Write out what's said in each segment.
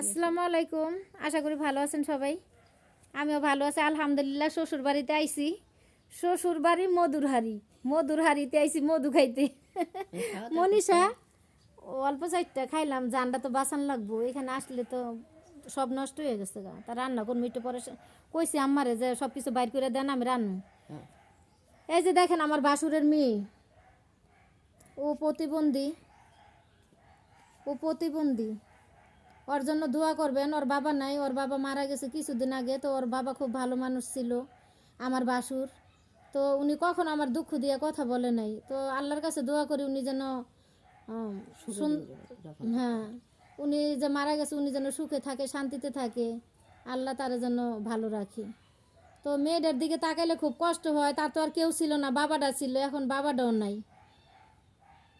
আসসালামু আলাইকুম। আশা করি ভালো আছেন সবাই। আমিও ভালো আছি আলহামদুলিল্লাহ শ্বশুর বাড়িতে আইছি। শ্বশুর বাড়ি মধুরহারি। মধুরহারিতে আইছি মধু খাইতে। মনীষা অল্প চারটা খাইলাম জানটা তো বাঁচান লাগবো। এখানে আসলে তো সব নষ্ট হয়ে গেছে গা। তা রান্না করব একটু পরে কইছি আমারে যে সব কিছু বাইর করে দেন আমি রান্না। এই যে দেখেন আমার বাসুরের মেয়ে। ও প্রতিবন্ধী। ও প্রতিবন্ধী। ওর জন্য দোয়া করবেন ওর বাবা নাই ওর বাবা মারা গেছে কিছুদিন আগে তো ওর বাবা খুব ভালো মানুষ ছিল আমার বাসুর। তো উনি কখন আমার দুঃখ দিয়ে কথা বলে নাই। তো আল্লাহর কাছে দোয়া করি উনি যেন হ্যাঁ উনি যে মারা গেছে উনি যেন সুখে থাকে শান্তিতে থাকে আল্লাহ তারা যেন ভালো রাখে। তো মেয়েটার দিকে তাকাইলে খুব কষ্ট হয় তার তো আর কেউ ছিল না বাবাটা ছিল এখন বাবাটাও নাই।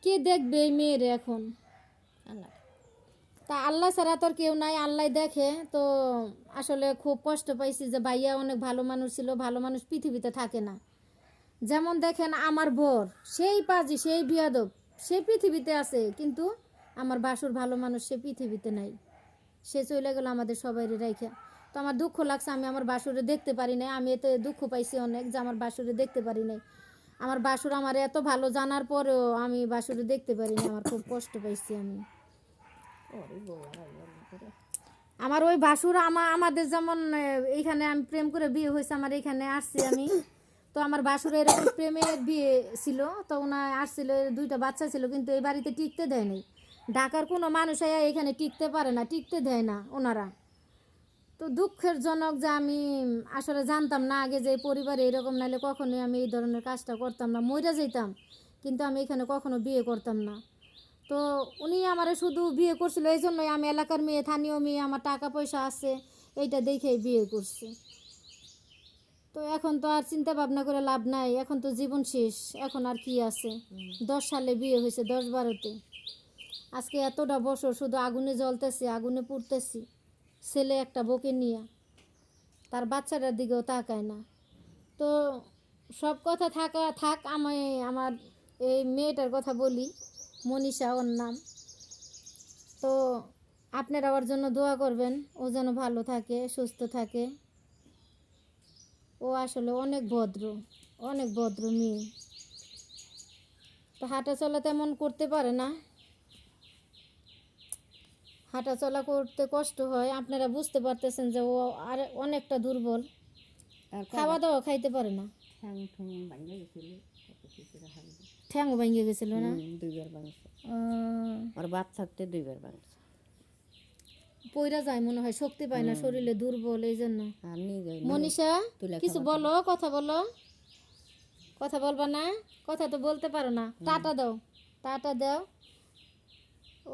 কে দেখবে এই মেয়ের এখন? তা আল্লাহ ছাড়া তোর কেউ নাই, আল্লাহ দেখে। তো আসলে খুব কষ্ট পাইছি যে ভাইয়া অনেক ভালো মানুষ ছিল, ভালো মানুষ পৃথিবীতে থাকে না। যেমন দেখেন আমার বর, সেই পাজি, সেই বিয়াদব, সে পৃথিবীতে আছে, কিন্তু আমার বাসুর ভালো মানুষ সে পৃথিবীতে নাই। সে চলে গেল আমাদের সবাই রাইখা। তো আমার দুঃখ লাগছে, আমি আমার বাসুরে দেখতে পারি নাই। আমি এতে দুঃখ পাইছি অনেক যে আমার বাসুরে দেখতে পারি নাই। আমার বাসুর আমার এত ভালো জানার পরেও আমি বাসুরে দেখতে পারি না আমার খুব কষ্ট পাইছি আমি। আমার ওই বাসুর আমার আমাদের যেমন এইখানে আমি প্রেম করে বিয়ে হয়েছে, আমার এখানে আসছি আমি। তো আমার বাসুর এরকম প্রেমে বিয়ে ছিল, তো ওনার আসছিল দুইটা বাচ্চা ছিল, কিন্তু এই বাড়িতে টিকতে দেয় নাই। ঢাকার কোনো মানুষ এখানে টিকতে পারে না, টিকতে দেয় না ওনারা। তো দুঃখের জনক যে আমি আসলে জানতাম না আগে যে পরিবারে এরকম, নাহলে কখনোই আমি এই ধরনের কাজটা করতাম না মরে যেতাম কিন্তু আমি এখানে কখনো বিয়ে করতাম না। তো উনি আমারে শুধু বিয়ে করছিল এই জন্যই আমি এলাকার মেয়ে, স্থানীয় মেয়ে, আমার টাকা পয়সা আছে, এইটা দেখেই বিয়ে করছে। তো এখন তো আর চিন্তা ভাবনা করে লাভ নাই, এখন তো জীবন শেষ, এখন আর কি আছে? দশ সালে বিয়ে হয়েছে, দশ বারোতে। আজকে এতটা বছর শুধু আগুনে জ্বলতেছি, আগুনে পুড়তেছি, ছেলে একটা বকে নিয়ে, তার বাচ্চাটার দিকেও তাকায় না। তো সব কথা থাকা, থাক, আমি আমার এই মেয়েটার কথা বলি। মনীষা ওর নাম। তো আপনারা ওর জন্য দোয়া করবেন ও যেন ভালো থাকে সুস্থ থাকে। ও আসলে অনেক ভদ্র অনেক ভদ্র মেয়ে। তো হাঁটা চলা তেমন করতে পারে না। হাঁটা চলা করতে কষ্ট হয় আপনারা বুঝতে পারতেছেন যে ও আর অনেকটা দুর্বল। খাওয়া দাওয়া খাইতে পারে না। ঠ্যাং ভেঙে গেছিল না? দুইবার ভাঙছে। আর বাদ থাকতে দুইবার ভাঙছে। পইরা যায় মনে হয় শক্তি পায় না শরীরে দুর্বল এই জন্য। মনীষা কিছু বলো কথা বলো। কথা বলবা না? কথা তো বলতে পারো না। টাটা দাও টাটা দাও।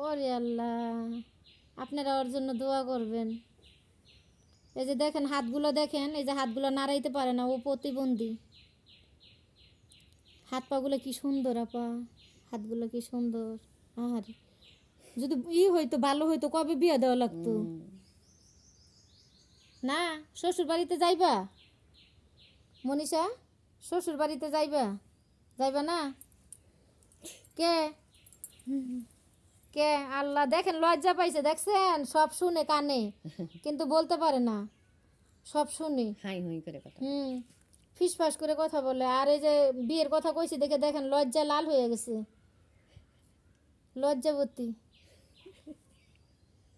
ওরে আল্লাহ আপনারা ওর জন্য দোয়া করবেন। এই যে দেখেন হাতগুলো দেখেন এই যে হাতগুলো নাড়াইতে পারে না ও প্রতিবন্ধী। হাত পাগুলো কি সুন্দর আপা? হাতগুলো কি সুন্দর? আর যদি ই হইতো ভালো হইতো কবে বিয়ে দেওয়া লাগতো? না শ্বশুর বাড়িতে যাইবা? মনীষা শ্বশুর বাড়িতে যাইবা? যাইবা না? কে? কে? আল্লাহ দেখেন লজ্জা পাইছে দেখছেন? সব শুনে কানে। কিন্তু বলতে পারে না। সব শুনে। হাই হুই করে কথা। হুম। ফিসফাস করে কথা বলে। আর এই যে বিয়ের কথা কইছি দেখে দেখেন লজ্জা লাল হয়ে গেছে। লজ্জাবতী।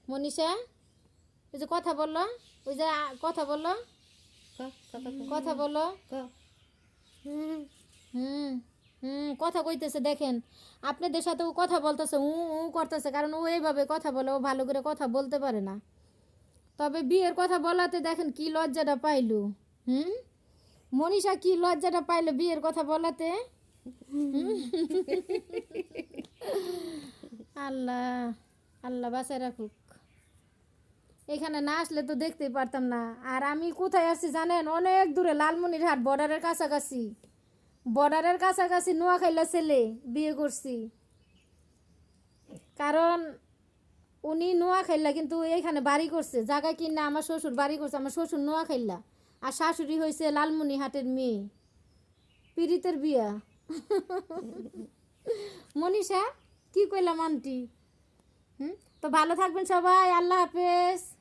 মনীষা ওই যে কথা বলল, ওই যে কথা বলল, কথা বলো হুম হুম হুম, কথা কইতেছে, দেখেন। আপনাদের সাথে ও কথা বলতেছে, উ উ করতেছে, কারণ ও এইভাবে কথা বলে, ও ভালো করে কথা বলতে পারে না। তবে বিয়ের কথা বলাতে দেখেন কি লজ্জাটা পাইলু। হুম? মনীষা কি লজ্জাটা পাইলো বিয়ের কথা বলাতে? আল্লাহ আল্লাহ বাসায় রাখুক। এখানে না আসলে তো দেখতেই পারতাম না। আর আমি কোথায় আছি জানেন? অনেক দূরে, লালমনিরহাট বর্ডারের কাছাকাছি। বর্ডারের কাছাকাছি নোয়াখাইলা ছেলে বিয়ে করছি। কারণ উনি নোয়াখাইলা, কিন্তু এইখানে বাড়ি করছে। জায়গা কিনা আমার শ্বশুর বাড়ি করছে? আমার শ্বশুর নোয়াখাইলা। আর শাশুড়ি হয়েছে লালমনিহাটের মেয়ে। পীড়িতের বিয়া। মনীষা, কি কইলাম আন্টি? হুম? তো ভালো থাকবেন সবাই, আল্লাহ হাফেজ।